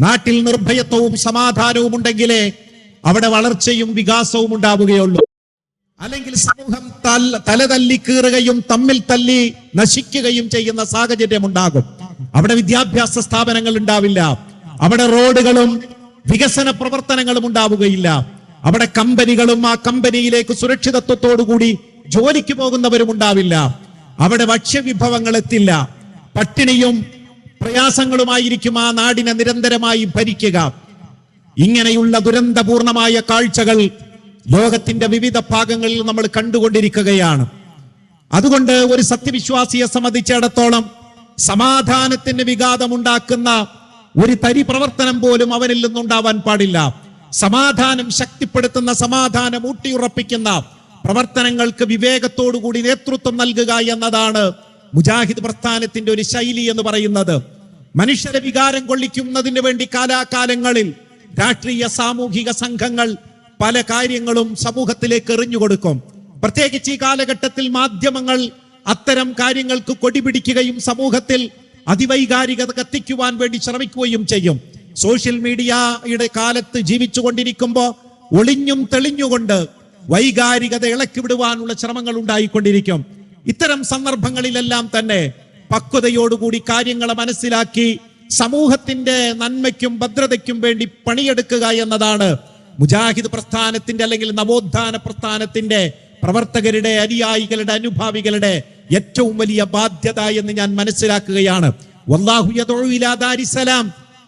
നാട്ടിൽ നിർഭയത്വവും സമാധാനവും ഉണ്ടെങ്കിലേ അവിടെ വളർച്ചയും വികാസവും ഉണ്ടാവുകയുള്ളൂ. അല്ലെങ്കിൽ സമൂഹം തല തലതല്ലി കീറുകയും തമ്മിൽ തല്ലി നശിക്കുകയും ചെയ്യുന്ന സാഹചര്യം ഉണ്ടാകും. അവിടെ വിദ്യാഭ്യാസ സ്ഥാപനങ്ങൾ ഉണ്ടാവില്ല. അവിടെ റോഡുകളും വികസന പ്രവർത്തനങ്ങളും ഉണ്ടാവുകയില്ല. അവിടെ കമ്പനികളും ആ കമ്പനിയിലേക്ക് സുരക്ഷിതത്വത്തോടുകൂടി ജോലിക്ക് പോകുന്നവരും ഉണ്ടാവില്ല. അവിടെ ഭക്ഷ്യവിഭവങ്ങൾ എത്തില്ല. പട്ടിണിയും പ്രയാസങ്ങളുമായിരിക്കും ആ നാടിനെ നിരന്തരമായി ഭരിക്കുക. ഇങ്ങനെയുള്ള ദുരന്തപൂർണമായ കാഴ്ചകൾ ലോകത്തിന്റെ വിവിധ ഭാഗങ്ങളിൽ നമ്മൾ കണ്ടുകൊണ്ടിരിക്കുകയാണ്. അതുകൊണ്ട് ഒരു സത്യവിശ്വാസിയെ സംബന്ധിച്ചിടത്തോളം സമാധാനത്തിന് വിഘാതമുണ്ടാക്കുന്ന ഒരു തരി പ്രവർത്തനം പോലും അവനിൽ നിന്നുണ്ടാവാൻ പാടില്ല. സമാധാനം ശക്തിപ്പെടുത്തുന്ന സമാധാനം ഊട്ടിയുറപ്പിക്കുന്ന പ്രവർത്തനങ്ങൾക്ക് വിവേകത്തോടുകൂടി നേതൃത്വം നൽകുക എന്നതാണ് മുജാഹിദ് പ്രസ്ഥാനത്തിന്റെ ഒരു ശൈലി എന്ന് പറയുന്നത്. മനുഷ്യരെ വികാരം കൊള്ളിക്കുന്നതിന് വേണ്ടി കാലാകാലങ്ങളിൽ രാഷ്ട്രീയ സാമൂഹിക സംഘങ്ങൾ പല കാര്യങ്ങളും സമൂഹത്തിലേക്ക് എറിഞ്ഞു കൊടുക്കും. പ്രത്യേകിച്ച് ഈ കാലഘട്ടത്തിൽ മാധ്യമങ്ങൾ അത്തരം കാര്യങ്ങൾക്ക് കൊടിപിടിക്കുകയും സമൂഹത്തിൽ അതിവൈകാരികത കത്തിക്കുവാൻ വേണ്ടി ശ്രമിക്കുകയും ചെയ്യും. സോഷ്യൽ മീഡിയയുടെ കാലത്ത് ജീവിച്ചു കൊണ്ടിരിക്കുമ്പോൾ ഒളിഞ്ഞും തെളിഞ്ഞുകൊണ്ട് വൈകാരികത ഇളക്കി വിടുവാനുള്ള ശ്രമങ്ങൾ ഉണ്ടായിക്കൊണ്ടിരിക്കും. ഇത്തരം സന്ദർഭങ്ങളിലെല്ലാം തന്നെ പക്വതയോടുകൂടി കാര്യങ്ങളെ മനസ്സിലാക്കി സമൂഹത്തിന്റെ നന്മയ്ക്കും ഭദ്രതയ്ക്കും വേണ്ടി പണിയെടുക്കുക എന്നതാണ് മുജാഹിദ് പ്രസ്ഥാനത്തിന്റെ അല്ലെങ്കിൽ നവോത്ഥാന പ്രസ്ഥാനത്തിന്റെ പ്രവർത്തകരുടെ അനുയായികളുടെ അനുഭാവികളുടെ ഏറ്റവും വലിയ ബാധ്യത എന്ന് ഞാൻ മനസ്സിലാക്കുകയാണ്.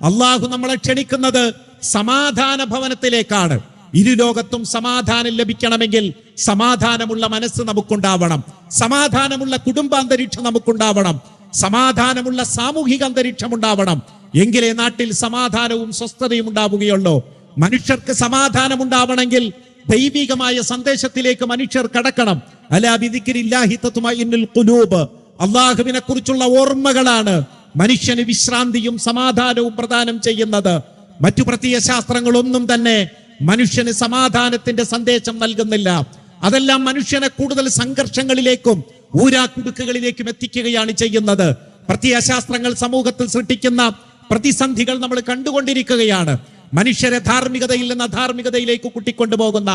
അള്ളാഹു നമ്മളെ ക്ഷണിക്കുന്നത് സമാധാന ഭവനത്തിലേക്കാണ്. ഇരു ലോകത്തും സമാധാനം ലഭിക്കണമെങ്കിൽ സമാധാനമുള്ള മനസ്സ് നമുക്കുണ്ടാവണം. സമാധാനമുള്ള കുടുംബാന്തരീക്ഷം നമുക്കുണ്ടാവണം. സമാധാനമുള്ള സാമൂഹിക അന്തരീക്ഷം ഉണ്ടാവണം. എങ്കിലേ നാട്ടിൽ സമാധാനവും സ്വസ്ഥതയും ഉണ്ടാവുകയുള്ളൂ. മനുഷ്യർക്ക് സമാധാനം ഉണ്ടാവണമെങ്കിൽ ദൈവികമായ സന്ദേശത്തിലേക്ക് മനുഷ്യർ കടക്കണം. അലാ ബിദിക്രില്ലാഹി തത്മഇന്നുൽ ഖുലൂബ്. അള്ളാഹുവിനെ കുറിച്ചുള്ള ഓർമ്മകളാണ് മനുഷ്യന് വിശ്രാന്തിയും സമാധാനവും പ്രദാനം ചെയ്യുന്നത്. മറ്റു പ്രത്യയ ശാസ്ത്രങ്ങളൊന്നും തന്നെ മനുഷ്യന് സമാധാനത്തിന്റെ സന്ദേശം നൽകുന്നില്ല. അതെല്ലാം മനുഷ്യനെ കൂടുതൽ സംഘർഷങ്ങളിലേക്കും ഊരാക്കുടുക്കുകളിലേക്കും എത്തിക്കുകയാണ് ചെയ്യുന്നത്. പ്രത്യയശാസ്ത്രങ്ങൾ സമൂഹത്തിൽ സൃഷ്ടിക്കുന്ന പ്രതിസന്ധികൾ നമ്മൾ കണ്ടുകൊണ്ടിരിക്കുകയാണ്. മനുഷ്യരെ ധാർമ്മികതയിൽ നിന്ന് അധാർമികതയിലേക്ക് കൂട്ടിക്കൊണ്ടുപോകുന്ന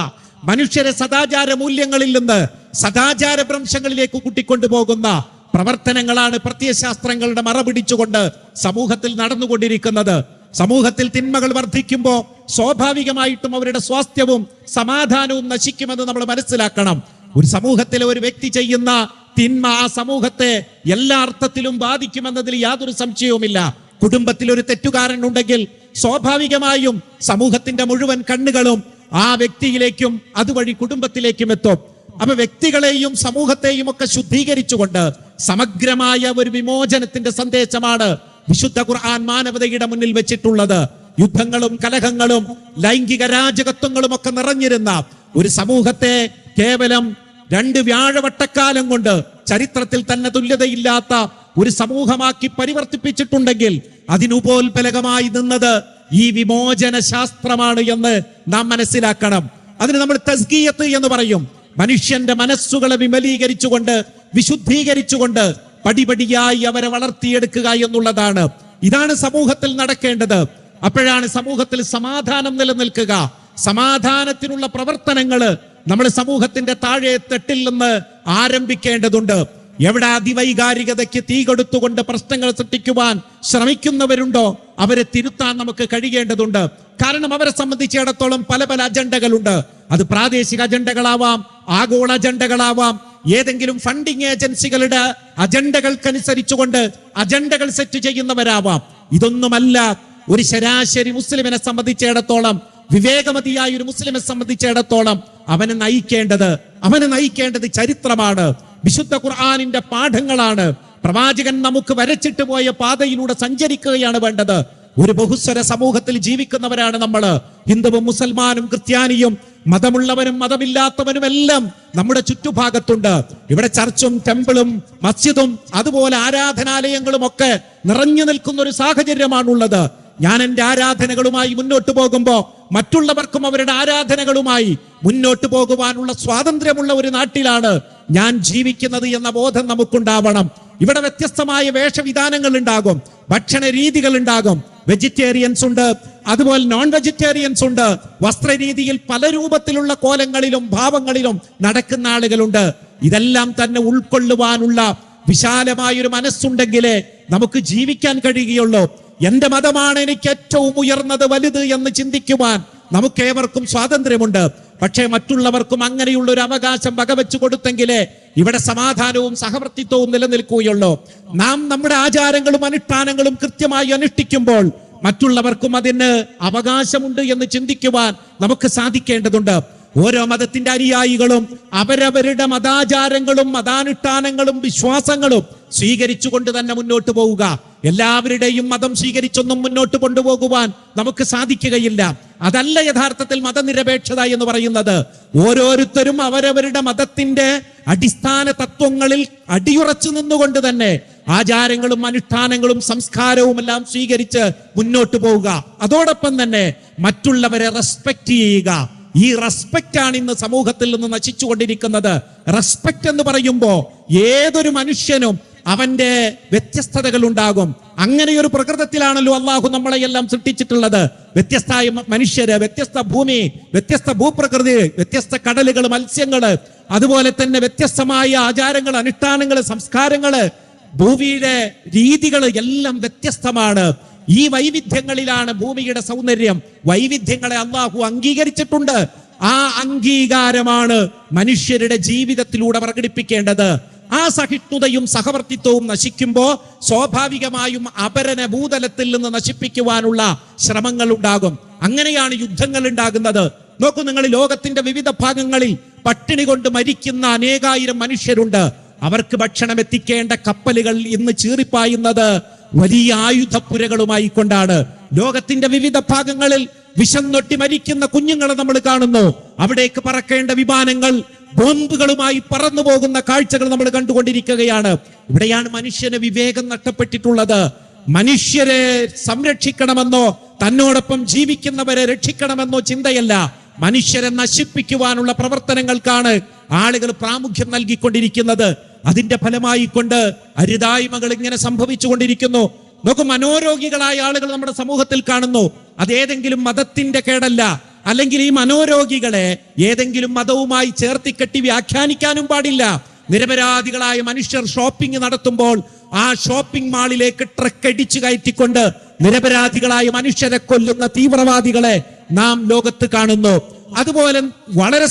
മനുഷ്യരെ സദാചാര മൂല്യങ്ങളിൽ നിന്ന് സദാചാര ഭ്രംശങ്ങളിലേക്ക് കൂട്ടിക്കൊണ്ടുപോകുന്ന പ്രവർത്തനങ്ങളാണ് പ്രത്യയശാസ്ത്രങ്ങളുടെ മറപിടിച്ചുകൊണ്ട് സമൂഹത്തിൽ നടന്നുകൊണ്ടിരിക്കുന്നത്. സമൂഹത്തിൽ തിന്മകൾ വർദ്ധിക്കുമ്പോൾ സ്വാഭാവികമായിട്ടും അവരുടെ സ്വാസ്ഥ്യവും സമാധാനവും നശിക്കുമെന്ന് നമ്മൾ മനസ്സിലാക്കണം. ഒരു സമൂഹത്തിലെ ഒരു വ്യക്തി ചെയ്യുന്ന തിന്മ ആ സമൂഹത്തെ എല്ലാ അർത്ഥത്തിലും ബാധിക്കുമെന്നതിൽ യാതൊരു സംശയവുമില്ല. കുടുംബത്തിൽ ഒരു തെറ്റുകാരൻ ഉണ്ടെങ്കിൽ സ്വാഭാവികമായും സമൂഹത്തിന്റെ മുഴുവൻ കണ്ണുകളും ആ വ്യക്തിയിലേക്കും അതുവഴി കുടുംബത്തിലേക്കും എത്തും. അപ്പൊ വ്യക്തികളെയും സമൂഹത്തെയും ഒക്കെ ശുദ്ധീകരിച്ചുകൊണ്ട് സമഗ്രമായ ഒരു വിമോചനത്തിന്റെ സന്ദേശമാണ് വിശുദ്ധ ഖുർആൻ മാനവതയുടെ മുന്നിൽ വെച്ചിട്ടുള്ളത് യുദ്ധങ്ങളും കലഹങ്ങളും ലൈംഗിക രാജകത്വങ്ങളും ഒക്കെ നിറഞ്ഞിരുന്ന ഒരു സമൂഹത്തെ കേവലം രണ്ട് വ്യാഴവട്ടക്കാലം കൊണ്ട് ചരിത്രത്തിൽ തന്നെ തുല്യതയില്ലാത്ത ഒരു സമൂഹമാക്കി പരിവർത്തിപ്പിച്ചിട്ടുണ്ടെങ്കിൽ അതിനുപോൽപലകമായി നിന്നത് ഈ വിമോചന ശാസ്ത്രമാണ് എന്ന് നാം മനസ്സിലാക്കണം. അതിന് നമ്മൾ തസ്കീയത്ത് എന്ന് പറയും. മനുഷ്യന്റെ മനസ്സുകളെ വിമലീകരിച്ചുകൊണ്ട് വിശുദ്ധീകരിച്ചുകൊണ്ട് പടിപടിയായി അവരെ വളർത്തിയെടുക്കുക എന്നുള്ളതാണ്. ഇതാണ് സമൂഹത്തിൽ നടക്കേണ്ടത്. അപ്പോഴാണ് സമൂഹത്തിൽ സമാധാനം നിലനിൽക്കുക. സമാധാനത്തിനുള്ള പ്രവർത്തനങ്ങൾ നമ്മൾ സമൂഹത്തിന്റെ താഴെ തെട്ടിൽ നിന്ന് ആരംഭിക്കേണ്ടതുണ്ട്. എവിടെ അതിവൈകാരികതയ്ക്ക് തീ കൊടുത്തുകൊണ്ട് പ്രശ്നങ്ങൾ സൃഷ്ടിക്കുവാൻ ശ്രമിക്കുന്നവരുണ്ടോ? അവരെ തിരുത്താൻ നമുക്ക് കഴിയേണ്ടതുണ്ട്. കാരണം അവരെ സംബന്ധിച്ചിടത്തോളം പല പല അജണ്ടകളുണ്ട്. അത് പ്രാദേശിക അജണ്ടകളാവാം ആഗോള അജണ്ടകളാവാം ഏതെങ്കിലും ഫണ്ടിങ് ഏജൻസികളുടെ അജണ്ടകൾക്കനുസരിച്ചുകൊണ്ട് അജണ്ടകൾ സെറ്റ് ചെയ്യുന്നവരാവാം. ഇതൊന്നുമല്ല ഒരു ശരാശരി മുസ്ലിമിനെ സംബന്ധിച്ചിടത്തോളം വിവേകമതിയായ ഒരു മുസ്ലിമെ സംബന്ധിച്ചിടത്തോളം അവനെ നയിക്കേണ്ടത് അവനെ നയിക്കേണ്ടത് ചരിത്രമാണ് വിശുദ്ധ ഖുർആാനിന്റെ പാഠങ്ങളാണ്. പ്രവാചകൻ നമുക്ക് വരച്ചിട്ട് പോയ പാതയിലൂടെ സഞ്ചരിക്കുകയാണ് വേണ്ടത്. ഒരു ബഹുസ്വര സമൂഹത്തിൽ ജീവിക്കുന്നവരാണ് നമ്മൾ ഹിന്ദുവും മുസൽമാനും ക്രിസ്ത്യാനിയും മതമുള്ളവനും മതമില്ലാത്തവനും എല്ലാം നമ്മുടെ ചുറ്റുഭാഗത്തുണ്ട്. ഇവിടെ ചർച്ചും ടെമ്പിളും മസ്ജിദും അതുപോലെ ആരാധനാലയങ്ങളും ഒക്കെ നിറഞ്ഞു നിൽക്കുന്ന ഒരു സാഹചര്യമാണുള്ളത്. ഞാൻ എന്റെ ആരാധനകളുമായി മുന്നോട്ട് പോകുമ്പോൾ മറ്റുള്ളവർക്കും അവരുടെ ആരാധനകളുമായി മുന്നോട്ട് പോകുവാനുള്ള സ്വാതന്ത്ര്യമുള്ള ഒരു നാട്ടിലാണ് ഞാൻ ജീവിക്കുന്നത് എന്ന ബോധം നമുക്കുണ്ടാവണം. ഇവിടെ വ്യത്യസ്തമായ വേഷവിധാനങ്ങൾ ഉണ്ടാകും ഭക്ഷണ രീതികൾ ഉണ്ടാകും. വെജിറ്റേറിയൻസ് ഉണ്ട്. അതുപോലെ നോൺ വെജിറ്റേറിയൻസ് ഉണ്ട്. വസ്ത്രരീതിയിൽ പല രൂപത്തിലുള്ള കോലങ്ങളിലും ഭാവങ്ങളിലും നടക്കുന്ന ആളുകളുണ്ട്. ഇതെല്ലാം തന്നെ ഉൾക്കൊള്ളുവാനുള്ള വിശാലമായൊരു മനസ്സുണ്ടെങ്കിലേ നമുക്ക് ജീവിക്കാൻ കഴിയുകയുള്ളൂ. എന്റെ മതമാണ് എനിക്ക് ഏറ്റവും ഉയർന്നത് വലുത് എന്ന് ചിന്തിക്കുവാൻ നമുക്കേവർക്കും സ്വാതന്ത്ര്യമുണ്ട്. പക്ഷേ മറ്റുള്ളവർക്കും അങ്ങനെയുള്ള ഒരു അവകാശം വകവെച്ചു കൊടുത്തെങ്കിലേ ഇവിടെ സമാധാനവും സഹവർത്തിത്വവും നിലനിൽക്കുകയുള്ളൂ. നാം നമ്മുടെ ആചാരങ്ങളും അനുഷ്ഠാനങ്ങളും കൃത്യമായി അനുഷ്ഠിക്കുമ്പോൾ മറ്റുള്ളവർക്കും അതിന് അവകാശമുണ്ട് എന്ന് ചിന്തിക്കുവാൻ നമുക്ക് സാധിക്കേണ്ടതുണ്ട്. ഓരോ മതത്തിന്റെ അനുയായികളും അവരവരുടെ മതാചാരങ്ങളും മതാനുഷ്ഠാനങ്ങളും വിശ്വാസങ്ങളും സ്വീകരിച്ചുകൊണ്ട് തന്നെ മുന്നോട്ട് പോവുക. എല്ലാവരുടെയും മതം സ്വീകരിച്ചൊന്നും മുന്നോട്ട് കൊണ്ടുപോകുവാൻ നമുക്ക് സാധിക്കുകയില്ല. അതല്ല യഥാർത്ഥത്തിൽ മതനിരപേക്ഷത എന്ന് പറയുന്നത്. ഓരോരുത്തരും അവരവരുടെ മതത്തിന്റെ അടിസ്ഥാന തത്വങ്ങളിൽ അടിയുറച്ചു നിന്നുകൊണ്ട് തന്നെ ആചാരങ്ങളും അനുഷ്ഠാനങ്ങളും സംസ്കാരവും എല്ലാം സ്വീകരിച്ച് മുന്നോട്ട് പോവുക. അതോടൊപ്പം തന്നെ മറ്റുള്ളവരെ റെസ്പെക്ട് ചെയ്യുക. ഈ റെസ്പെക്റ്റ് ആണ് ഇന്ന് സമൂഹത്തിൽ നിന്ന് നശിച്ചുകൊണ്ടിരിക്കുന്നത്. റെസ്പെക്റ്റ് എന്ന് പറയുമ്പോൾ ഏതൊരു മനുഷ്യനും അവന്റെ വ്യത്യസ്തതകൾ ഉണ്ടാകും അങ്ങനെ ഒരു പ്രകൃതത്തിലാണല്ലോ അള്ളാഹു നമ്മളെ എല്ലാം സൃഷ്ടിച്ചിട്ടുള്ളത്. വ്യത്യസ്തമായ മ- മനുഷ്യര് വ്യത്യസ്ത ഭൂമി വ്യത്യസ്ത ഭൂപ്രകൃതി വ്യത്യസ്ത കടലുകൾ മത്സ്യങ്ങൾ അതുപോലെ തന്നെ വ്യത്യസ്തമായ ആചാരങ്ങൾ അനുഷ്ഠാനങ്ങൾ സംസ്കാരങ്ങൾ ഭൂമിയുടെ രീതികൾ എല്ലാം വ്യത്യസ്തമാണ്. ഈ വൈവിധ്യങ്ങളിലാണ് ഭൂമിയുടെ സൗന്ദര്യം. വൈവിധ്യങ്ങളെ അള്ളാഹു അംഗീകരിച്ചിട്ടുണ്ട്. ആ അംഗീകാരമാണ് മനുഷ്യരുടെ ജീവിതത്തിലൂടെ പ്രകടിപ്പിക്കേണ്ടത്. ആ സഹിഷ്ണുതയും സഹവർത്തിത്വവും നശിക്കുമ്പോൾ സ്വാഭാവികമായും അപരനെ ഭൂതലത്തിൽ നിന്ന് നശിപ്പിക്കുവാനുള്ള ശ്രമങ്ങൾ ഉണ്ടാകും അങ്ങനെയാണ് യുദ്ധങ്ങൾ ഉണ്ടാകുന്നത്. നോക്കൂ നിങ്ങൾ ലോകത്തിന്റെ വിവിധ ഭാഗങ്ങളിൽ പട്ടിണി കൊണ്ട് മരിക്കുന്ന അനേകായിരം മനുഷ്യരുണ്ട്. അവർക്ക് ഭക്ഷണം എത്തിക്കേണ്ട കപ്പലുകൾ ഇന്ന് ചീറിപ്പായുന്നത് വലിയ ആയുധപ്പുരകളുമായി കൊണ്ടാണ്. ലോകത്തിന്റെ വിവിധ ഭാഗങ്ങളിൽ വിഷം വിശന്നൊട്ടി മരിക്കുന്ന കുഞ്ഞുങ്ങളെ നമ്മൾ കാണുന്നു. അവിടേക്ക് പറക്കേണ്ട വിമാനങ്ങൾ ബോംബുകളുമായി പറന്നു പോകുന്ന കാഴ്ചകൾ നമ്മൾ കണ്ടുകൊണ്ടിരിക്കുകയാണ്. ഇവിടെയാണ് മനുഷ്യന് വിവേകം നഷ്ടപ്പെട്ടിട്ടുള്ളത്. മനുഷ്യരെ സംരക്ഷിക്കണമെന്നോ തന്നോടൊപ്പം ജീവിക്കുന്നവരെ രക്ഷിക്കണമെന്നോ ചിന്തയല്ല. മനുഷ്യരെ നശിപ്പിക്കുവാനുള്ള പ്രവർത്തനങ്ങൾക്കാണ് ആളുകൾ പ്രാമുഖ്യം നൽകിക്കൊണ്ടിരിക്കുന്നത്. അതിന്റെ ഫലമായി കൊണ്ട് അരുതായ്മകൾ ഇങ്ങനെ സംഭവിച്ചുകൊണ്ടിരിക്കുന്നു. നോക്കൂ മനോരോഗികളായ ആളുകൾ നമ്മുടെ സമൂഹത്തിൽ കാണുന്നു. അതേതെങ്കിലും മതത്തിന്റെ കേടല്ല. അല്ലെങ്കിൽ ഈ മനോരോഗികളെ ഏതെങ്കിലും മതവുമായി ചേർത്തിക്കെട്ടി വ്യാഖ്യാനിക്കാനും പാടില്ല. നിരപരാധികളായ മനുഷ്യർ ഷോപ്പിംഗ് നടത്തുമ്പോൾ ആ ഷോപ്പിംഗ് മാളിലേക്ക് ട്രക്ക് അടിച്ചു കയറ്റിക്കൊണ്ട് നിരപരാധികളായ മനുഷ്യരെ കൊല്ലുന്ന തീവ്രവാദികളെ നാം ലോകത്ത് കാണുന്നു. അതുപോലെ വളരെ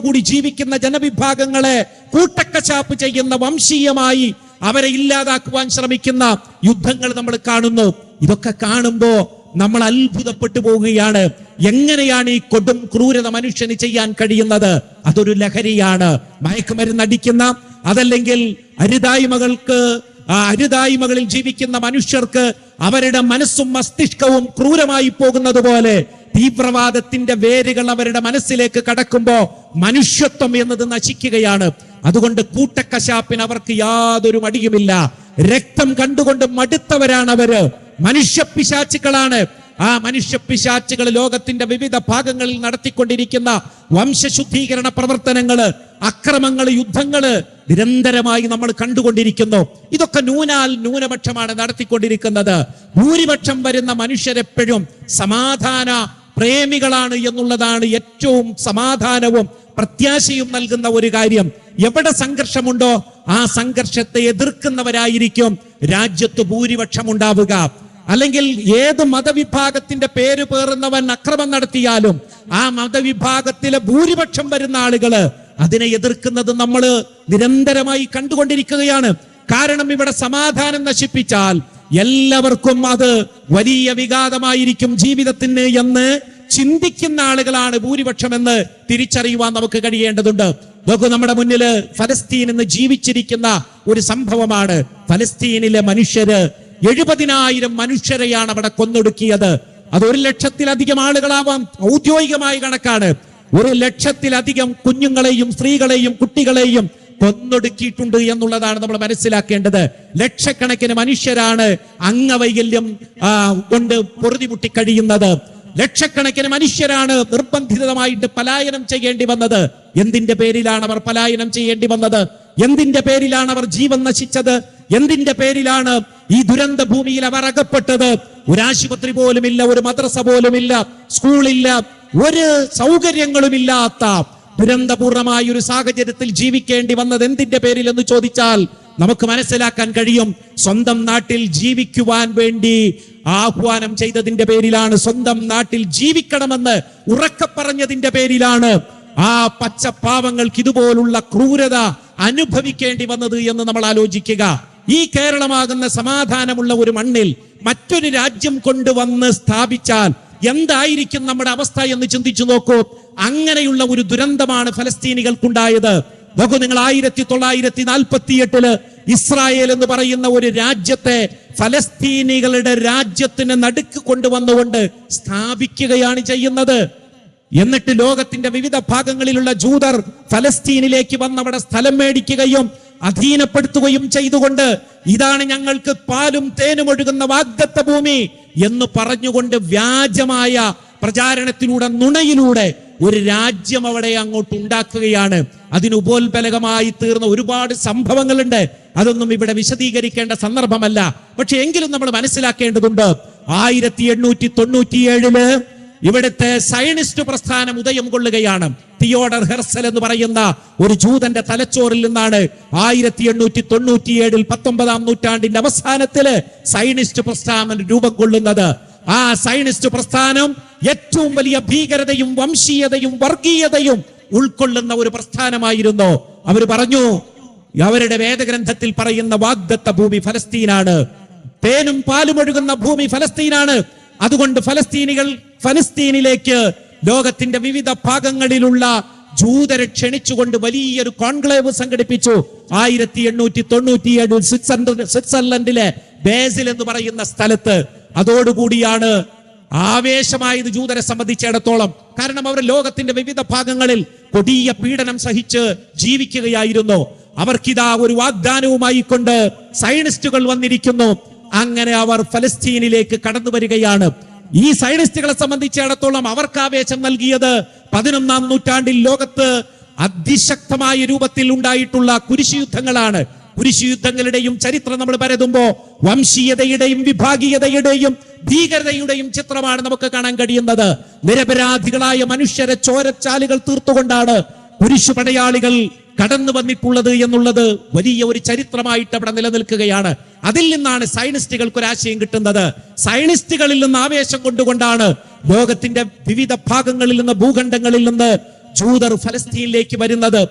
കൂടി ജീവിക്കുന്ന ജനവിഭാഗങ്ങളെ കൂട്ടക്കശാപ്പ് ചെയ്യുന്ന വംശീയമായി അവരെ ഇല്ലാതാക്കുവാൻ ശ്രമിക്കുന്ന യുദ്ധങ്ങൾ നമ്മൾ കാണുന്നു. ഇതൊക്കെ കാണുമ്പോ നമ്മൾ അത്ഭുതപ്പെട്ടു പോവുകയാണ്. എങ്ങനെയാണ് ഈ കൊടും ക്രൂരത മനുഷ്യന് ചെയ്യാൻ കഴിയുന്നത്? അതൊരു ലഹരിയാണ്. മയക്കുമരുന്ന് അടിക്കുന്ന അതല്ലെങ്കിൽ അരുതായ്മകൾക്ക് ആ അരുതായ്മകളിൽ ജീവിക്കുന്ന മനുഷ്യർക്ക് അവരുടെ മനസ്സും മസ്തിഷ്കവും ക്രൂരമായി പോകുന്നത് പോലെ തീവ്രവാദത്തിന്റെ വേരുകൾ അവരുടെ മനസ്സിലേക്ക് കടക്കുമ്പോൾ മനുഷ്യത്വം എന്നത് നശിക്കുകയാണ്. അതുകൊണ്ട് കൂട്ടക്കശാപ്പിന് അവർക്ക് യാതൊരു മടിയുമില്ല. രക്തം കണ്ടുകൊണ്ട് മടുത്തവരാണ് അവർ മനുഷ്യപ്പിശാച്ചുക്കളാണ് ആ മനുഷ്യപ്പിശാച്ചുകൾ ലോകത്തിന്റെ വിവിധ ഭാഗങ്ങളിൽ നടത്തിക്കൊണ്ടിരിക്കുന്ന വംശശുദ്ധീകരണ പ്രവർത്തനങ്ങൾ അക്രമങ്ങൾ യുദ്ധങ്ങൾ നിരന്തരമായി നമ്മൾ കണ്ടുകൊണ്ടിരിക്കുന്നു. ഇതൊക്കെ നൂനാൽ ന്യൂനപക്ഷമാണ് നടത്തിക്കൊണ്ടിരിക്കുന്നത്. ഭൂരിപക്ഷം വരുന്ന മനുഷ്യരെപ്പോഴും സമാധാന പ്രേമികളാണ് എന്നുള്ളതാണ് ഏറ്റവും സമാധാനവും പ്രത്യാശയും നൽകുന്ന ഒരു കാര്യം. എവിടെ സംഘർഷമുണ്ടോ ആ സംഘർഷത്തെ എതിർക്കുന്നവരായിരിക്കും. രാജ്യത്ത് ഭൂരിപക്ഷം ഉണ്ടാവുക. അല്ലെങ്കിൽ ഏത് മതവിഭാഗത്തിന്റെ പേര് പേറുന്നവൻ അക്രമം നടത്തിയാലും ആ മതവിഭാഗത്തിലെ ഭൂരിപക്ഷം വരുന്ന ആളുകൾ അതിനെ എതിർക്കുന്നത് നമ്മൾ നിരന്തരമായി കണ്ടുകൊണ്ടിരിക്കുകയാണ്. കാരണം ഇവിടെ സമാധാനം നശിപ്പിച്ചാൽ എല്ലാവർക്കും അത് വലിയ വിഘാതമായിരിക്കും ജീവിതത്തിന് എന്ന് ചിന്തിക്കുന്ന ആളുകളാണ് ഭൂരിപക്ഷം എന്ന് തിരിച്ചറിയുവാൻ നമുക്ക് കഴിയേണ്ടതുണ്ട്. നോക്കൂ നമ്മുടെ മുന്നിൽ ഫലസ്തീൻ എന്ന് ജീവിച്ചിരിക്കുന്ന ഒരു സംഭവമാണ് ഫലസ്തീനിലെ മനുഷ്യര് എഴുപതിനായിരം മനുഷ്യരെയാണ് അവിടെ കൊന്നൊടുക്കിയത്. അത് ഒരു ലക്ഷത്തിലധികം ആളുകളാവാം. ഔദ്യോഗികമായ കണക്കാണ്. ഒരു ലക്ഷത്തിലധികം കുഞ്ഞുങ്ങളെയും സ്ത്രീകളെയും കുട്ടികളെയും കൊന്നൊടുക്കിയിട്ടുണ്ട് എന്നുള്ളതാണ് നമ്മൾ മനസ്സിലാക്കേണ്ടത്. ലക്ഷക്കണക്കിന് മനുഷ്യരാണ് അംഗവൈകല്യം കൊണ്ട് പൊറുതിമുട്ടി കഴിയുന്നത്. ലക്ഷക്കണക്കിന് മനുഷ്യരാണ് നിർബന്ധിതമായിട്ട് പലായനം ചെയ്യേണ്ടി വന്നത്. എന്തിന്റെ പേരിലാണ് അവർ പലായനം ചെയ്യേണ്ടി വന്നത്? എന്തിന്റെ പേരിലാണ് അവർ ജീവൻ നശിച്ചത്? എന്തിന്റെ പേരിലാണ് ഈ ദുരന്ത ഭൂമിയിൽ അവർ അകപ്പെട്ടത്? ഒരു ആശുപത്രി പോലുമില്ല ഒരു മദ്രസ പോലുമില്ല സ്കൂളില്ല ഒരു സൗകര്യങ്ങളുമില്ലാത്ത ദുരന്തപൂർണമായ ഒരു സാഹചര്യത്തിൽ ജീവിക്കേണ്ടി വന്നത് എന്തിന്റെ പേരിൽ എന്ന് ചോദിച്ചാൽ നമുക്ക് മനസ്സിലാക്കാൻ കഴിയും. സ്വന്തം നാട്ടിൽ ജീവിക്കുവാൻ വേണ്ടി ആഹ്വാനം ചെയ്തതിന്റെ പേരിലാണ് സ്വന്തം നാട്ടിൽ ജീവിക്കണമെന്ന് ഉറക്ക പറഞ്ഞതിന്റെ പേരിലാണ് ആ പച്ചപ്പാവങ്ങൾക്ക് ഇതുപോലുള്ള ക്രൂരത അനുഭവിക്കേണ്ടി വന്നത് എന്ന് നമ്മൾ ആലോചിക്കുക. ഈ കേരളമാകുന്ന സമാധാനമുള്ള ഒരു മണ്ണിൽ മറ്റൊരു രാജ്യം കൊണ്ടുവന്ന് സ്ഥാപിച്ചാൽ എന്തായിരിക്കും നമ്മുടെ അവസ്ഥ എന്ന് ചിന്തിച്ചു നോക്കൂ. അങ്ങനെയുള്ള ഒരു ദുരന്തമാണ് ഫലസ്തീനികൾക്കുണ്ടായത്. നോക്കൂ നിങ്ങൾ ആയിരത്തി തൊള്ളായിരത്തി നാൽപ്പത്തി എട്ടിൽ ഇസ്രായേൽ എന്ന് പറയുന്ന ഒരു രാജ്യത്തെ ഫലസ്തീനികളുടെ രാജ്യത്തിന് നടുക്ക് കൊണ്ടുവന്നുകൊണ്ട് സ്ഥാപിക്കുകയാണ് ചെയ്യുന്നത്. എന്നിട്ട് ലോകത്തിന്റെ വിവിധ ഭാഗങ്ങളിലുള്ള ജൂതർ ഫലസ്തീനിലേക്ക് വന്ന് അവിടെ സ്ഥലം മേടിക്കുകയും അധീനപ്പെടുത്തുകയും ചെയ്തുകൊണ്ട് ഇതാണ് ഞങ്ങൾക്ക് പാലും തേനും ഒഴുകുന്ന വാഗ്ദത്ത ഭൂമി എന്ന് പറഞ്ഞുകൊണ്ട് വ്യാജമായ പ്രചാരണത്തിലൂടെ നുണയിലൂടെ ഒരു രാജ്യം അവിടെ അങ്ങോട്ട് ഉണ്ടാക്കുകയാണ്. അതിന് ഉപോത്ബലകമായി തീർന്ന ഒരുപാട് സംഭവങ്ങളുണ്ട്. അതൊന്നും ഇവിടെ വിശദീകരിക്കേണ്ട സന്ദർഭമല്ല. പക്ഷെ എങ്കിലും നമ്മൾ മനസ്സിലാക്കേണ്ടതുണ്ട്. ആയിരത്തി എണ്ണൂറ്റി തൊണ്ണൂറ്റിയേഴിൽ ഇവിടുത്തെ സയനിസ്റ്റ് പ്രസ്ഥാനം ഉദയം കൊള്ളുകയാണ്. തിയോഡർ ഹെർസൽ എന്ന് പറയുന്ന ഒരു ജൂതന്റെ തലച്ചോറിൽ നിന്നാണ് ആയിരത്തി എണ്ണൂറ്റി തൊണ്ണൂറ്റിയേഴിൽ പത്തൊമ്പതാം നൂറ്റാണ്ടിന്റെ അവസാനത്തിൽ സയനിസ്റ്റ് പ്രസ്ഥാനം രൂപം കൊള്ളുന്നത്. ആ സയനിസ്റ്റ് പ്രസ്ഥാനം ഏറ്റവും വലിയ ഭീകരതയും വംശീയതയും വർഗീയതയും ഉൾക്കൊള്ളുന്ന ഒരു പ്രസ്ഥാനമായിരുന്നു. അവർ പറഞ്ഞു അവരുടെ വേദഗ്രന്ഥത്തിൽ പറയുന്ന വാഗ്ദത്ത ഭൂമി ഫലസ്തീനാണ്. തേനും പാലും ഒഴുകുന്ന ഭൂമി ഫലസ്തീനാണ്. അതുകൊണ്ട് ഫലസ്തീനികൾ ഫലസ്തീനിലേക്ക് ലോകത്തിന്റെ വിവിധ ഭാഗങ്ങളിലുള്ള ജൂതരെ ക്ഷണിച്ചുകൊണ്ട് വലിയൊരു കോൺക്ലേവ് സംഘടിപ്പിച്ചു. ആയിരത്തി എണ്ണൂറ്റി തൊണ്ണൂറ്റിയേഴിൽ സ്വിറ്റ്സർലൻഡ് സ്വിറ്റ്സർലൻഡിലെ ബേസിൽ എന്ന് പറയുന്ന സ്ഥലത്ത്. അതോടുകൂടിയാണ് ആവേശമായത് ജൂതരെ സംബന്ധിച്ചിടത്തോളം. കാരണം അവർ ലോകത്തിന്റെ വിവിധ ഭാഗങ്ങളിൽ കൊടിയ പീഡനം സഹിച്ച് ജീവിക്കുകയായിരുന്നു. അവർക്കിതാ ഒരു വാഗ്ദാനവുമായി കൊണ്ട് സയനിസ്റ്റുകൾ വന്നിരിക്കുന്നു. അങ്ങനെ അവർ ഫലസ്തീനിലേക്ക് കടന്നു വരികയാണ്. ഈ സൈനിസ്റ്റുകളെ സംബന്ധിച്ചിടത്തോളം അവർക്ക് ആവേശം നൽകിയത് പതിനൊന്നാം നൂറ്റാണ്ടിൽ ലോകത്ത് അതിശക്തമായ രൂപത്തിൽ ഉണ്ടായിട്ടുള്ള കുരിശു യുദ്ധങ്ങളാണ് കുരിശു യുദ്ധങ്ങളുടെയും ചരിത്രം നമ്മൾ പരതുമ്പോ വംശീയതയുടെയും വിഭാഗീയതയുടെയും ഭീകരതയുടെയും ചിത്രമാണ് നമുക്ക് കാണാൻ കഴിയുന്നത്. നിരപരാധികളായ മനുഷ്യരെ ചോരച്ചാലുകൾ തീർത്തുകൊണ്ടാണ് കുരിശു പടയാളികൾ കടന്നു വന്നിട്ടുള്ളത് എന്നുള്ളത് വലിയ ഒരു ചരിത്രമായിട്ട് അവിടെ നിലനിൽക്കുകയാണ്. അതിൽ നിന്നാണ് സയനിസ്റ്റുകൾക്ക് ഒരു ആശയം കിട്ടുന്നത്. സയനിസ്റ്റുകളിൽ നിന്ന് ആവേശം കൊണ്ടുകൊണ്ടാണ് ലോകത്തിന്റെ വിവിധ ഭാഗങ്ങളിൽ നിന്ന് ഭൂഖണ്ഡങ്ങളിൽ നിന്ന് ജൂതർ ഫലസ്തീനിലേക്ക് വരുന്നത്.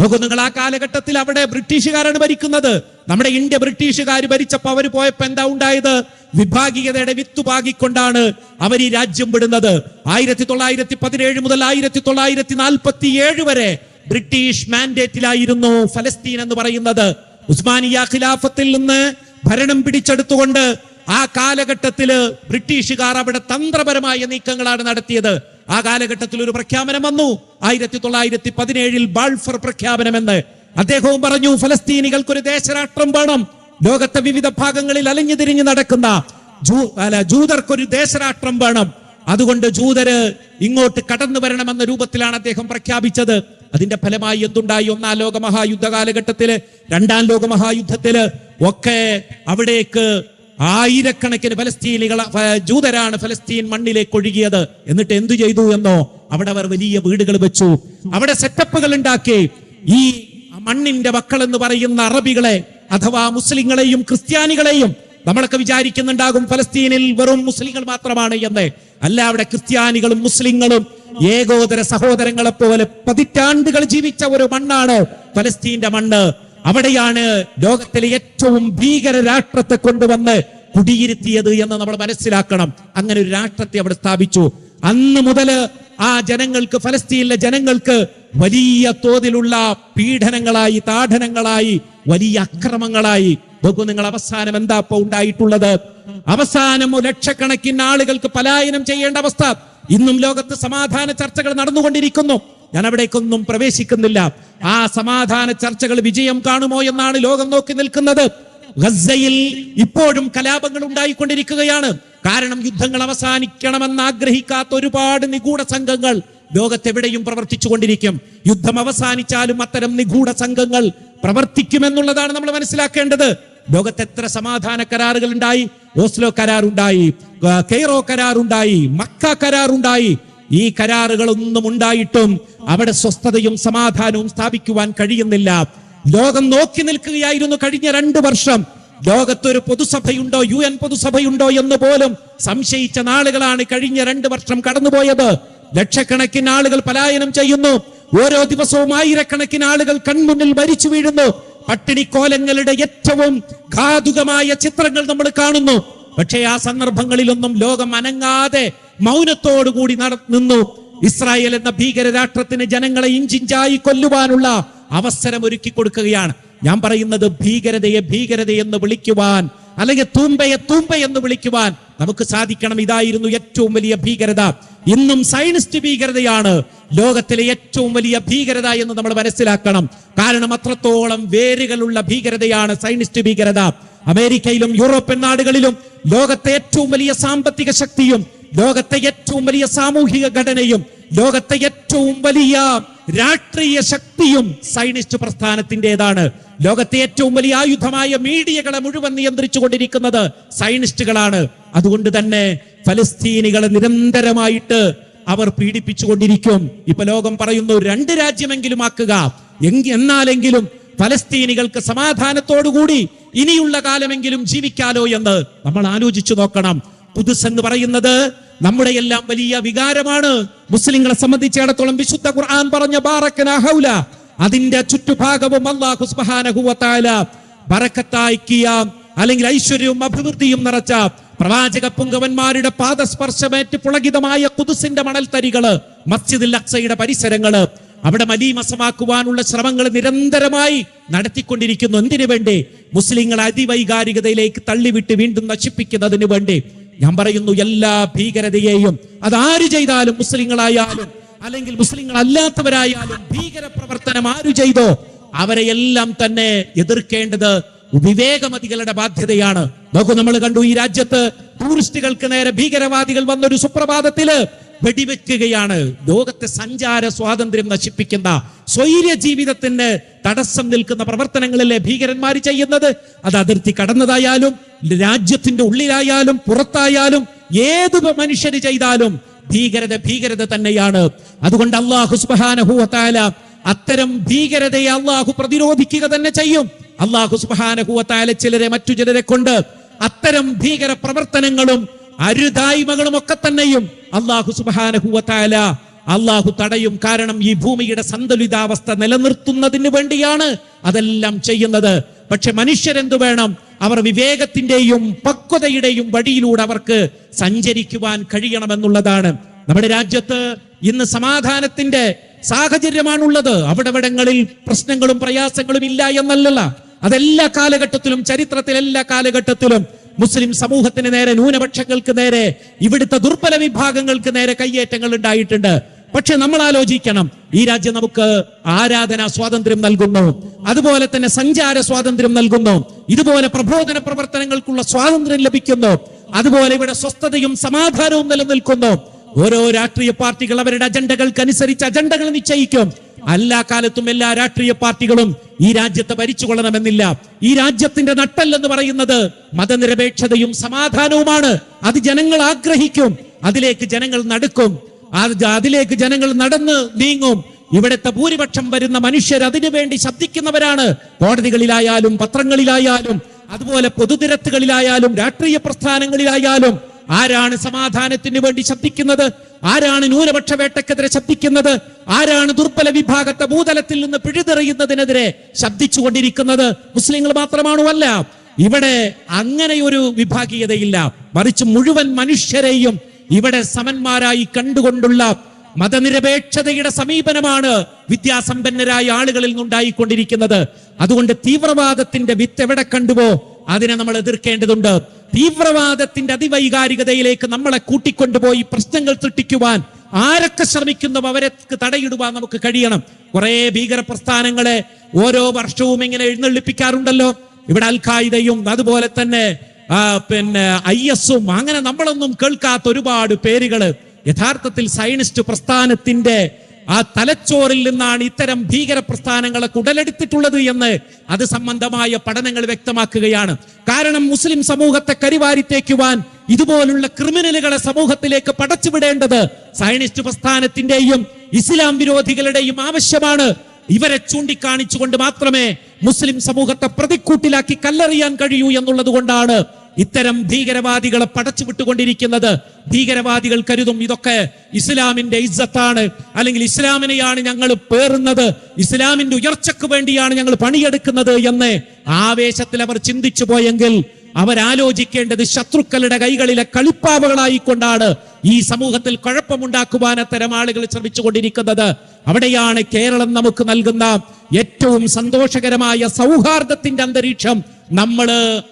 നിങ്ങൾ ആ കാലഘട്ടത്തിൽ അവിടെ ബ്രിട്ടീഷുകാരാണ് ഭരിക്കുന്നത്. നമ്മുടെ ഇന്ത്യ ബ്രിട്ടീഷുകാർ ഭരിച്ചപ്പോൾ അവർ പോയപ്പോ എന്താ ഉണ്ടായത്? വിഭാഗീയതയുടെ വിത്ത് പാകിക്കൊണ്ടാണ് അവർ ഈ രാജ്യം വിടുന്നത്. ആയിരത്തി തൊള്ളായിരത്തി പതിനേഴ് മുതൽ ആയിരത്തി തൊള്ളായിരത്തി നാൽപ്പത്തി ഏഴ് വരെ ബ്രിട്ടീഷ് മാൻഡേറ്റിലായിരുന്നു ഫലസ്തീൻ എന്ന് പറയുന്നത്. ഉസ്മാനിയ ഖിലാഫത്തിൽ നിന്ന് ഭരണം പിടിച്ചെടുത്തുകൊണ്ട് ആ കാലഘട്ടത്തിൽ ബ്രിട്ടീഷുകാർ അവിടെ തന്ത്രപരമായ നീക്കങ്ങളാണ് നടത്തിയത്. ആ കാലഘട്ടത്തിൽ ഒരു പ്രഖ്യാപനം വന്നു. ആയിരത്തി തൊള്ളായിരത്തി പതിനേഴിൽ ബാൾഫർ പ്രഖ്യാപനമെന്ന്. അദ്ദേഹവും പറഞ്ഞു ഫലസ്തീനികൾക്ക് ഒരു ദേശരാഷ്ട്രം വേണം. ലോകത്തെ വിവിധ ഭാഗങ്ങളിൽ അലഞ്ഞു തിരിഞ്ഞു നടക്കുന്ന ജൂ അല്ല ജൂതർക്കൊരു ദേശരാഷ്ട്രം വേണം. അതുകൊണ്ട് ജൂതര് ഇങ്ങോട്ട് കടന്നു വരണമെന്ന രൂപത്തിലാണ് അദ്ദേഹം പ്രഖ്യാപിച്ചത്. അതിന്റെ ഫലമായി എന്തുണ്ടായി? ഒന്നാം ലോക മഹായുദ്ധ കാലഘട്ടത്തിൽ രണ്ടാം ലോക മഹായുദ്ധത്തിൽ ഒക്കെ അവിടേക്ക് ആയിരക്കണക്കിന് ഫലസ്തീനികൾ ജൂതരാണ് ഫലസ്തീൻ മണ്ണിലേക്ക് ഒഴുകിയത്. എന്നിട്ട് എന്തു ചെയ്തു എന്നോ അവിടെ അവർ വലിയ വീടുകൾ വെച്ചു. അവിടെ സെറ്റപ്പുകൾ ഉണ്ടാക്കി. ഈ മണ്ണിന്റെ മക്കൾ എന്ന് പറയുന്ന അറബികളെ അഥവാ മുസ്ലിങ്ങളെയും ക്രിസ്ത്യാനികളെയും നമ്മളൊക്കെ വിചാരിക്കുന്നുണ്ടാകും ഫലസ്തീനിൽ വെറും മുസ്ലിങ്ങൾ മാത്രമാണ് എന്ന്. അല്ല അവിടെ ക്രിസ്ത്യാനികളും മുസ്ലിങ്ങളും ഏകോദര സഹോദരങ്ങളെ പോലെ പതിറ്റാണ്ടുകൾ ജീവിച്ച ഒരു മണ്ണാണ് ഫലസ്തീന്റെ മണ്ണ്. അവിടെയാണ് ലോകത്തിലെ ഏറ്റവും ഭീകര രാഷ്ട്രത്തെ കൊണ്ടുവന്ന് കുടിയിരുത്തിയത് എന്ന് നമ്മൾ മനസ്സിലാക്കണം. അങ്ങനെ ഒരു രാഷ്ട്രത്തെ അവിടെ സ്ഥാപിച്ചു. അന്ന് മുതൽ ആ ജനങ്ങൾക്ക് ഫലസ്തീനിലെ ജനങ്ങൾക്ക് വലിയ തോതിലുള്ള പീഡനങ്ങളായി താഠനങ്ങളായി വലിയ അക്രമങ്ങളായി. നോക്കൂ നിങ്ങൾ അവസാനം എന്താ ഇപ്പൊ ഉണ്ടായിട്ടുള്ളത്? അവസാനം ലക്ഷക്കണക്കിന് ആളുകൾക്ക് പലായനം ചെയ്യേണ്ട അവസ്ഥ. ഇന്നും ലോകത്ത് സമാധാന ചർച്ചകൾ നടന്നുകൊണ്ടിരിക്കുന്നു. ഞാൻ അവിടേക്കൊന്നും പ്രവേശിക്കുന്നില്ല. ആ സമാധാന ചർച്ചകൾ വിജയം കാണുമോ എന്നാണ് ലോകം നോക്കി നിൽക്കുന്നത്. ഗസയിൽ ഇപ്പോഴും കലാപങ്ങൾ ഉണ്ടായിക്കൊണ്ടിരിക്കുകയാണ്. കാരണം യുദ്ധങ്ങൾ അവസാനിക്കണമെന്ന് ആഗ്രഹിക്കാത്ത ഒരുപാട് നിഗൂഢ സംഘങ്ങൾ ലോകത്തെവിടെയും പ്രവർത്തിച്ചു കൊണ്ടിരിക്കും യുദ്ധം അവസാനിച്ചാലും അത്തരം നിഗൂഢ സംഘങ്ങൾ പ്രവർത്തിക്കുമെന്നുള്ളതാണ് നമ്മൾ മനസ്സിലാക്കേണ്ടത്. ലോകത്ത് എത്ര സമാധാന കരാറുകൾ ഉണ്ടായി ഓസ്ലോ കരാറുണ്ടായി കെയ്റോ കരാറുണ്ടായി മക്ക കരാറുണ്ടായി. ഈ കരാറുകളൊന്നും ഉണ്ടായിട്ടും അവിടെ സ്വസ്ഥതയും സമാധാനവും സ്ഥാപിക്കുവാൻ കഴിയുന്നില്ല. ലോകം നോക്കി നിൽക്കുകയായിരുന്നു കഴിഞ്ഞ രണ്ടു വർഷം. ലോകത്തൊരു പൊതുസഭയുണ്ടോ യു എൻ പൊതുസഭയുണ്ടോ എന്ന് പോലും സംശയിച്ച നാളുകളാണ് കഴിഞ്ഞ രണ്ട് വർഷം കടന്നുപോയത്. ലക്ഷക്കണക്കിന് ആളുകൾ പലായനം ചെയ്യുന്നു. ഓരോ ദിവസവും ആയിരക്കണക്കിന് ആളുകൾ കൺമുന്നിൽ മരിച്ചു വീഴുന്നു. പട്ടിണിക്കോലങ്ങളുടെ ഏറ്റവും ഘാതുകമായ ചിത്രങ്ങൾ നമ്മൾ കാണുന്നു. പക്ഷേ ആ സന്ദർഭങ്ങളിലൊന്നും ലോകം അനങ്ങാതെ മൗനത്തോടുകൂടി നട നിന്നു. ഇസ്രായേൽ എന്ന ഭീകരരാഷ്ട്രത്തിന് ജനങ്ങളെ ഇഞ്ചിഞ്ചായി കൊല്ലുവാനുള്ള അവസരം ഒരുക്കി കൊടുക്കുകയാണ്. ഞാൻ പറയുന്നത് ഭീകരതയെ ഭീകരത എന്ന് വിളിക്കുവാൻ അല്ലെങ്കിൽ തൂമ്പയെ തൂമ്പ എന്ന് വിളിക്കുവാൻ നമുക്ക് സാധിക്കണം. ഇതായിരുന്നു ഏറ്റവും വലിയ ഭീകരത. ഇന്നും സയനിസ്റ്റ് ഭീകരതയാണ്. ലോകത്തിലെ ഏറ്റവും വലിയ ഭീകരത എന്ന് നമ്മൾ മനസ്സിലാക്കണം. കാരണം അത്രത്തോളം വേരുകളുള്ള ഭീകരതയാണ് സൈനിസ്റ്റ് ഭീകരത. അമേരിക്കയിലും യൂറോപ്യൻ നാടുകളിലും ലോകത്തെ ഏറ്റവും വലിയ സാമ്പത്തിക ശക്തിയും ലോകത്തെ ഏറ്റവും വലിയ സാമൂഹിക ഘടനയും ലോകത്തെ ഏറ്റവും വലിയ രാഷ്ട്രീയ ശക്തിയും സൈനിസ്റ്റ് പ്രസ്ഥാനത്തിന്റെതാണ്. ലോകത്തെ ഏറ്റവും വലിയ ആയുധമായ മീഡിയകളെ മുഴുവൻ നിയന്ത്രിച്ചു കൊണ്ടിരിക്കുന്നത് സൈനിസ്റ്റുകളാണ് അതുകൊണ്ട് തന്നെ ഫലസ്തീനികളെ നിരന്തരമായിട്ട് അവർ പീഡിപ്പിച്ചുകൊണ്ടിരിക്കും. ഇപ്പൊ ലോകം പറയുന്നു രണ്ട് രാജ്യമെങ്കിലും ആക്കുക. എങ്കി എന്നാലെങ്കിലും ഫലസ്തീനികൾക്ക് സമാധാനത്തോടുകൂടി ഇനിയുള്ള കാലമെങ്കിലും ജീവിക്കാലോ എന്ന് നമ്മൾ ആലോചിച്ചു നോക്കണം. പുതുസ് എന്ന് പറയുന്നത് നമ്മുടെ എല്ലാം വലിയ വികാരമാണ്. മുസ്ലിങ്ങളെ സംബന്ധിച്ചിടത്തോളം വിശുദ്ധ ഖുർആൻ പറഞ്ഞ ഹൗല. അതിന്റെ ചുറ്റുഭാഗവും അള്ളാഹു അല്ലെങ്കിൽ ഐശ്വര്യവും അഭിവൃദ്ധിയും നിറച്ച പ്രവാചക പുങ്കവന്മാരുടെ പാദസ്പർശമേറ്റ് പുളകിതമായ കുതുസിന്റെ മണൽത്തരികൾ മസ്ജിദുൽ അക്സയുടെ പരിസരങ്ങൾ അവിടെ മലീമസമാക്കുവാനുള്ള ശ്രമങ്ങൾ നിരന്തരമായി നടത്തിക്കൊണ്ടിരിക്കുന്നു. എന്തിനു വേണ്ടി? മുസ്ലിങ്ങളെ അതിവൈകാരികതയിലേക്ക് തള്ളിവിട്ട് വീണ്ടും നശിപ്പിക്കുന്നതിന് വേണ്ടി. ഞാൻ പറയുന്നു എല്ലാ ഭീകരതയെയും അതാര് ചെയ്താലും മുസ്ലിങ്ങളായാലും അല്ലെങ്കിൽ മുസ്ലിങ്ങൾ അല്ലാത്തവരായാലും ഭീകര പ്രവർത്തനം ആരു ചെയ്തോ അവരെയെല്ലാം തന്നെ എതിർക്കേണ്ടത് വിവേകമതികളുടെ ബാധ്യതയാണ്. നോക്കൂ നമ്മൾ കണ്ടു ഈ രാജ്യത്ത് ടൂറിസ്റ്റുകൾക്ക് നേരെ ഭീകരവാദികൾ വന്നൊരു സുപ്രഭാതത്തിൽ വെടിവെക്കുകയാണ്. ലോകത്തെ സഞ്ചാര സ്വാതന്ത്ര്യം നശിപ്പിക്കുന്ന സ്വൈര്യ ജീവിതത്തിന് തടസ്സം നിൽക്കുന്ന പ്രവർത്തനങ്ങളിലെ ഭീകരന്മാർ ചെയ്യുന്നത് അത് അതിർത്തി കടന്നതായാലും രാജ്യത്തിന്റെ ഉള്ളിലായാലും പുറത്തായാലും ഏത് മനുഷ്യര് ചെയ്താലും ഭീകരത ഭീകരത തന്നെയാണ്. അതുകൊണ്ട് അള്ളാഹു സുബാനഹു അത്തരം ഭീകരതയെ അള്ളാഹു പ്രതിരോധിക്കുക തന്നെ ചെയ്യും. അള്ളാഹു സുബാനഹുവത്താല ചിലരെ മറ്റു ചിലരെ കൊണ്ട് അത്തരം ഭീകര പ്രവർത്തനങ്ങളും അരുതായ്മകളും ഒക്കെ തന്നെയും അള്ളാഹു സുബാനഹുവത്താല അള്ളാഹു തടയും. കാരണം ഈ ഭൂമിയുടെ സന്തുലിതാവസ്ഥ നിലനിർത്തുന്നതിന് വേണ്ടിയാണ് അതെല്ലാം ചെയ്യുന്നത്. പക്ഷെ മനുഷ്യരെന്തു വേണം? അവർ വിവേകത്തിന്റെയും പക്വതയുടെയും വഴിയിലൂടെ അവർക്ക് സഞ്ചരിക്കുവാൻ കഴിയണമെന്നുള്ളതാണ്. നമ്മുടെ രാജ്യത്ത് ഇന്ന് സമാധാനത്തിന്റെ സാഹചര്യമാണുള്ളത്. അവിടെവിടങ്ങളിൽ പ്രശ്നങ്ങളും പ്രയാസങ്ങളും ഇല്ല എന്നല്ലല്ല. അതെല്ലാ കാലഘട്ടത്തിലും ചരിത്രത്തിൽ എല്ലാ കാലഘട്ടത്തിലും മുസ്ലിം സമൂഹത്തിന് നേരെ ന്യൂനപക്ഷങ്ങൾക്ക് നേരെ ഇവിടുത്തെ ദുർബല വിഭാഗങ്ങൾക്ക് നേരെ കയ്യേറ്റങ്ങൾ ഉണ്ടായിട്ടുണ്ട്. പക്ഷെ നമ്മൾ ആലോചിക്കണം ഈ രാജ്യം നമുക്ക് ആരാധന സ്വാതന്ത്ര്യം നൽകുന്നു. അതുപോലെ തന്നെ സഞ്ചാര സ്വാതന്ത്ര്യം നൽകുന്നു. ഇതുപോലെ പ്രബോധന പ്രവർത്തനങ്ങൾക്കുള്ള സ്വാതന്ത്ര്യം ലഭിക്കുന്നു. അതുപോലെ ഇവിടെ സ്വസ്ഥതയും സമാധാനവും നിലനിൽക്കുന്നു. ഓരോ രാഷ്ട്രീയ പാർട്ടികൾ അവരുടെ അജണ്ടകൾക്ക് അനുസരിച്ച് അജണ്ടകൾ നിശ്ചയിക്കും. എല്ലാ കാലത്തും എല്ലാ രാഷ്ട്രീയ പാർട്ടികളും ഈ രാജ്യത്തെ ഭരിച്ചുകൊള്ളണമെന്നില്ല. ഈ രാജ്യത്തിന്റെ നട്ടല്ലെന്ന് പറയുന്നത് മതനിരപേക്ഷതയും സമാധാനവുമാണ്. അത് ജനങ്ങൾ ആഗ്രഹിക്കും. അതിലേക്ക് ജനങ്ങൾ നടക്കും. അതിലേക്ക് ജനങ്ങൾ നടന്ന് നീങ്ങും. ഇവിടുത്തെ ഭൂരിപക്ഷം വരുന്ന മനുഷ്യർ അതിനു വേണ്ടി ശബ്ദിക്കുന്നവരാണ്. കോടതികളിലായാലും പത്രങ്ങളിലായാലും അതുപോലെ പൊതുനിരത്തുകളിലായാലും രാഷ്ട്രീയ പ്രസ്ഥാനങ്ങളിലായാലും. ആരാണ് സമാധാനത്തിന് വേണ്ടി ശബ്ദിക്കുന്നത്? ആരാണ് ന്യൂനപക്ഷ വേട്ടക്കെതിരെ ശബ്ദിക്കുന്നത്? ആരാണ് ദുർബല വിഭാഗത്തെ ഭൂതലത്തിൽ നിന്ന് പിഴുതെറിയുന്നതിനെതിരെ ശബ്ദിച്ചുകൊണ്ടിരിക്കുന്നത്? മുസ്ലിങ്ങൾ മാത്രമാണോ അല്ല. ഇവിടെ അങ്ങനെയൊരു വിഭാഗീയതയില്ല. മറിച്ച് മുഴുവൻ മനുഷ്യരെയും ഇവിടെ സമന്മാരായി കണ്ടുകൊണ്ടുള്ള മതനിരപേക്ഷതയുടെ സമീപനമാണ് വിദ്യാസമ്പന്നരായ ആളുകളിൽ നിന്നുണ്ടായിക്കൊണ്ടിരിക്കുന്നത് അതുകൊണ്ട് തീവ്രവാദത്തിന്റെ വിത്ത് എവിടെ കണ്ടുവോ അതിനെ നമ്മൾ എതിർക്കേണ്ടതുണ്ട്. തീവ്രവാദത്തിന്റെ അതിവൈകാരികതയിലേക്ക് നമ്മളെ കൂട്ടിക്കൊണ്ടുപോയി പ്രശ്നങ്ങൾ സൃഷ്ടിക്കുവാൻ ആരൊക്കെ ശ്രമിക്കുന്നു അവരെ തടയിടുവാൻ നമുക്ക് കഴിയണം. കുറെ ഭീകര പ്രസ്ഥാനങ്ങളെ ഓരോ വർഷവും ഇങ്ങനെ എഴുന്നള്ളിപ്പിക്കാറുണ്ടല്ലോ. ഇവിടെ അൽ ഖായിദയും അതുപോലെ തന്നെ പിന്നെ ഐ എസും അങ്ങനെ നമ്മളൊന്നും കേൾക്കാത്ത ഒരുപാട് പേരുകൾ യഥാർത്ഥത്തിൽ സയനിസ്റ്റ് പ്രസ്ഥാനത്തിന്റെ ആ തലച്ചോറിൽ നിന്നാണ് ഇത്തരം ഭീകര പ്രസ്ഥാനങ്ങളൊക്കെ ഉടലെടുത്തിട്ടുള്ളത് എന്ന് അത് സംബന്ധമായ പഠനങ്ങൾ വ്യക്തമാക്കുകയാണ്. കാരണം മുസ്ലിം സമൂഹത്തെ കരിവാരിത്തേക്കുവാൻ ഇതുപോലുള്ള ക്രിമിനലുകളെ സമൂഹത്തിലേക്ക് പടച്ചുവിടേണ്ടത് സയനിസ്റ്റ് പ്രസ്ഥാനത്തിന്റെയും ഇസ്ലാം വിരോധികളുടെയും ആവശ്യമാണ്. ഇവരെ ചൂണ്ടിക്കാണിച്ചുകൊണ്ട് മാത്രമേ മുസ്ലിം സമൂഹത്തെ പ്രതിക്കൂട്ടിലാക്കി കല്ലെറിയാൻ കഴിയൂ എന്നുള്ളത് കൊണ്ടാണ് ഇത്തരം ഭീകരവാദികളെ പടച്ചു വിട്ടുകൊണ്ടിരിക്കുന്നത് ഭീകരവാദികൾ കരുതും ഇതൊക്കെ ഇസ്ലാമിന്റെ ഇജ്ജത്താണ്. അല്ലെങ്കിൽ ഇസ്ലാമിനെയാണ് ഞങ്ങൾ പേറുന്നത്. ഇസ്ലാമിന്റെ ഉയർച്ചക്ക് വേണ്ടിയാണ് ഞങ്ങൾ പണിയെടുക്കുന്നത് എന്ന് ആവേശത്തിൽ അവർ ചിന്തിച്ചു പോയെങ്കിൽ അവരാലോചിക്കേണ്ടത് ശത്രുക്കളുടെ കൈകളിലെ കളിപ്പാവകളായിക്കൊണ്ടാണ് ഈ സമൂഹത്തിൽ കുഴപ്പമുണ്ടാക്കുവാൻ അത്തരം ആളുകൾ ശ്രമിച്ചുകൊണ്ടിരിക്കുന്നത്. അവിടെയാണ് കേരളം നമുക്ക് നൽകുന്ന ഏറ്റവും സന്തോഷകരമായ സൗഹാർദ്ദത്തിന്റെ അന്തരീക്ഷം നമ്മൾ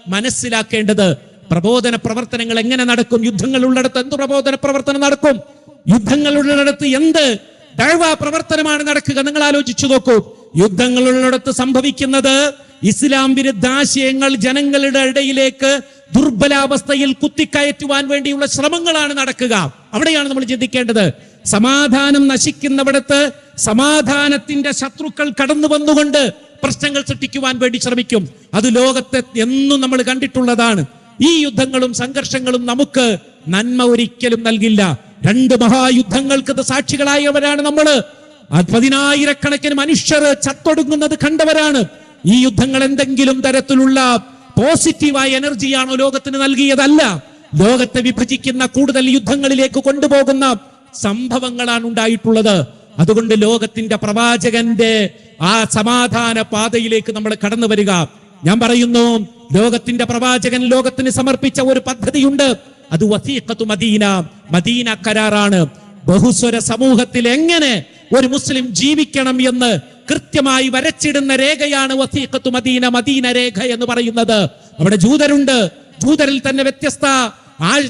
മനസ്സിലാക്കേണ്ടത്. പ്രബോധന പ്രവർത്തനങ്ങൾ എങ്ങനെ നടക്കും? യുദ്ധങ്ങൾ ഉള്ളിടത്ത് എന്ത് പ്രബോധന പ്രവർത്തനം നടക്കും? യുദ്ധങ്ങൾ ഉള്ളിടത്ത് എന്ത് ദഴവാ പ്രവർത്തനമാണ് നടക്കുക? നിങ്ങൾ ആലോചിച്ചു നോക്കൂ. യുദ്ധങ്ങൾ ഉള്ളിടത്ത് സംഭവിക്കുന്നത് ഇസ്ലാം വിരുദ്ധ ആശയങ്ങൾ ജനങ്ങളുടെ ഇടയിലേക്ക് ദുർബലാവസ്ഥയിൽ കുത്തിക്കയറ്റുവാൻ വേണ്ടിയുള്ള ശ്രമങ്ങളാണ് നടക്കുക. അവിടെയാണ് നമ്മൾ ചിന്തിക്കേണ്ടത്. സമാധാനം നശിക്കുന്നിടത്ത് സമാധാനത്തിന്റെ ശത്രുക്കൾ കടന്നു വന്നുകൊണ്ട് പ്രശ്നങ്ങൾ സൃഷ്ടിക്കുവാൻ വേണ്ടി ശ്രമിക്കും. അത് ലോകത്തെ എന്നും നമ്മൾ കണ്ടിട്ടുള്ളതാണ്. ഈ യുദ്ധങ്ങളും സംഘർഷങ്ങളും നമുക്ക് നന്മ ഒരിക്കലും നൽകില്ല. രണ്ട് മഹായുദ്ധങ്ങൾക്ക് സാക്ഷികളായവരാണ് നമ്മൾ പതിനായിരക്കണക്കിന് മനുഷ്യർ ചത്തൊടുങ്ങുന്നത് കണ്ടവരാണ്. ഈ യുദ്ധങ്ങൾ എന്തെങ്കിലും തരത്തിലുള്ള പോസിറ്റീവായ എനർജിയാണോ ലോകത്തിന് നൽകിയതല്ല. ലോകത്തെ വിഭജിക്കുന്ന കൂടുതൽ യുദ്ധങ്ങളിലേക്ക് കൊണ്ടുപോകുന്ന സംഭവങ്ങളാണ് ഉണ്ടായിട്ടുള്ളത്. അതുകൊണ്ട് ലോകത്തിന്റെ പ്രവാചകന്റെ ആ സമാധാന പാതയിലേക്ക് നമ്മൾ കടന്നു വരിക. ഞാൻ പറയുന്നു ലോകത്തിന്റെ പ്രവാചകൻ ലോകത്തിന് സമർപ്പിച്ച ഒരു പദ്ധതിയുണ്ട്. അത് വസീഖത്തു മദീന. മദീന കരാറാണ്. ബഹുസ്വര സമൂഹത്തിൽ എങ്ങനെ ഒരു മുസ്ലിം ജീവിക്കണം എന്ന് കൃത്യമായി വരച്ചിടുന്ന രേഖയാണ് വസീഖത്തു മദീന മദീന രേഖ എന്ന് പറയുന്നത്. അവിടെ ജൂതരുണ്ട്. ജൂതരിൽ തന്നെ വ്യത്യസ്ത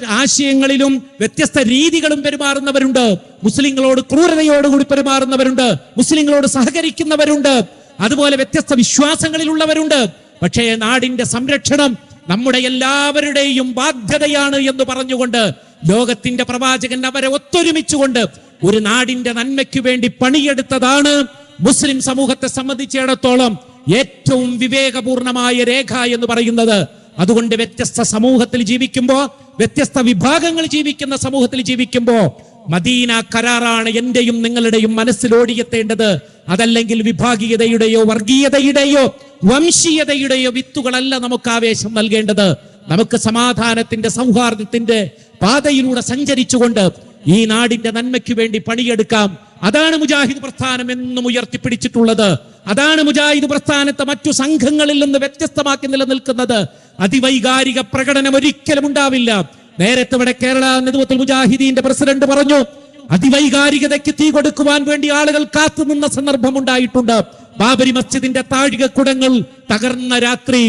ആശയങ്ങളിലും വ്യത്യസ്ത രീതികളും പെരുമാറുന്നവരുണ്ട്. മുസ്ലിങ്ങളോട് ക്രൂരതയോടുകൂടി പെരുമാറുന്നവരുണ്ട്. മുസ്ലിങ്ങളോട് സഹകരിക്കുന്നവരുണ്ട്. അതുപോലെ വ്യത്യസ്ത വിശ്വാസങ്ങളിലുള്ളവരുണ്ട്. പക്ഷേ നാടിന്റെ സംരക്ഷണം നമ്മുടെ എല്ലാവരുടെയും ബാധ്യതയാണ് എന്ന് പറഞ്ഞുകൊണ്ട് ലോകത്തിന്റെ പ്രവാചകൻ അവരെ ഒത്തൊരുമിച്ചുകൊണ്ട് ഒരു നാടിന്റെ നന്മയ്ക്ക് വേണ്ടി പണിയെടുത്തതാണ് മുസ്ലിം സമൂഹത്തെ സംബന്ധിച്ചിടത്തോളം ഏറ്റവും വിവേകപൂർണമായ രേഖ എന്ന് പറയുന്നത്. അതുകൊണ്ട് വ്യത്യസ്ത സമൂഹത്തിൽ ജീവിക്കുമ്പോൾ വ്യത്യസ്ത വിഭാഗങ്ങൾ ജീവിക്കുന്ന സമൂഹത്തിൽ ജീവിക്കുമ്പോൾ മദീന കരാറാണ് എന്റെയും നിങ്ങളുടെയും മനസ്സിൽ ഓടിയെത്തേണ്ടത്. അതല്ലെങ്കിൽ വിഭാഗീയതയുടെയോ വർഗീയതയുടെയോ വംശീയതയുടെയോ വിത്തുകളല്ല നമുക്ക് ആവേശം നൽകേണ്ടത്. നമുക്ക് സമാധാനത്തിന്റെ സൗഹാർദ്ദത്തിന്റെ പാതയിലൂടെ സഞ്ചരിച്ചുകൊണ്ട് ഈ നാടിന്റെ നന്മയ്ക്ക് വേണ്ടി പണിയെടുക്കാം. അതാണ് മുജാഹിദ് പ്രസ്ഥാനം എന്നും ഉയർത്തിപ്പിടിച്ചിട്ടുള്ളത്. അതാണ് മുജാഹിദ് പ്രസ്ഥാനത്തെ മറ്റു സംഘങ്ങളിൽ നിന്ന് വ്യത്യസ്തമാക്കി നിലനിൽക്കുന്നത്. അതിവൈകാരിക പ്രകടനം ഒരിക്കലും ഉണ്ടാവില്ല. നേരത്തെ ഇവിടെ കേരള നേതൃത്വത്തിൽ മുജാഹിദീന്റെ പ്രസിഡന്റ് പറഞ്ഞു അതിവൈകാരികതയ്ക്ക് തീ കൊടുക്കുവാൻ വേണ്ടി ആളുകൾ കാത്തുനിന്ന സന്ദർഭം ഉണ്ടായിട്ടുണ്ട് ബാബരി മസ്ജിദിന്റെ താഴികക്കുടങ്ങൾ തകർന്ന രാത്രി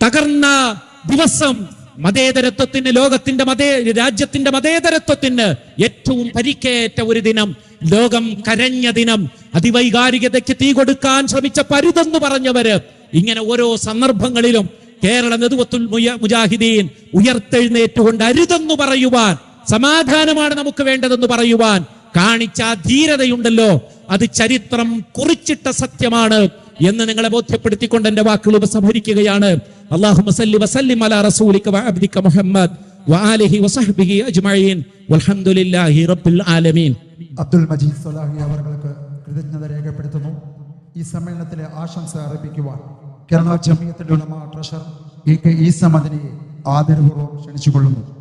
തകർന്ന ദിവസം മതേതരത്വത്തിന് ലോകത്തിന്റെ മതേ രാജ്യത്തിന്റെ മതേതരത്വത്തിന് ഏറ്റവും പരിക്കേറ്റ ഒരു ദിനം ലോകം കരഞ്ഞ ദിനം. അതിവൈകാരികതയ്ക്ക് തീ കൊടുക്കാൻ ശ്രമിച്ച പരുതെന്ന് പറഞ്ഞവര് ഇങ്ങനെ ഓരോ സന്ദർഭങ്ങളിലും കേരള നെതുവത്തുൽ മുജാഹിദീൻ ഉയർത്തെഴുന്നേറ്റുകൊണ്ട് അരുതെന്ന് പറയുവാൻ സമാധാനമാണ് നമുക്ക് വേണ്ടതെന്ന് പറയുവാൻ. കാണിച്ച ധീരതയുണ്ടല്ലോ. അത് ചരിത്രം കുറിച്ചിട്ട സത്യമാണ് എന്ന് നിങ്ങളെ ബോധ്യപ്പെടുത്തിക്കൊണ്ട് എന്റെ വാക്കുകൾ ഉപസംഹരിക്കുകയാണ്. അലാ റസൂലിക മുഹമ്മദ് അജ്മഈൻ. വൽഹംദുലില്ലാഹി റബ്ബിൽ ആലമീൻ. അബ്ദുൽ മജീദ് കൃതജ്ഞത രേഖപ്പെടുത്തുന്നു. ഈ സമ്മേളനത്തിലെ ആശംസ അറിയിക്കുവാൻ Kerala Jamiyyathul Ulama treasurer A K Isa ആദരപൂർവം ക്ഷണിച്ചുകൊള്ളുന്നു.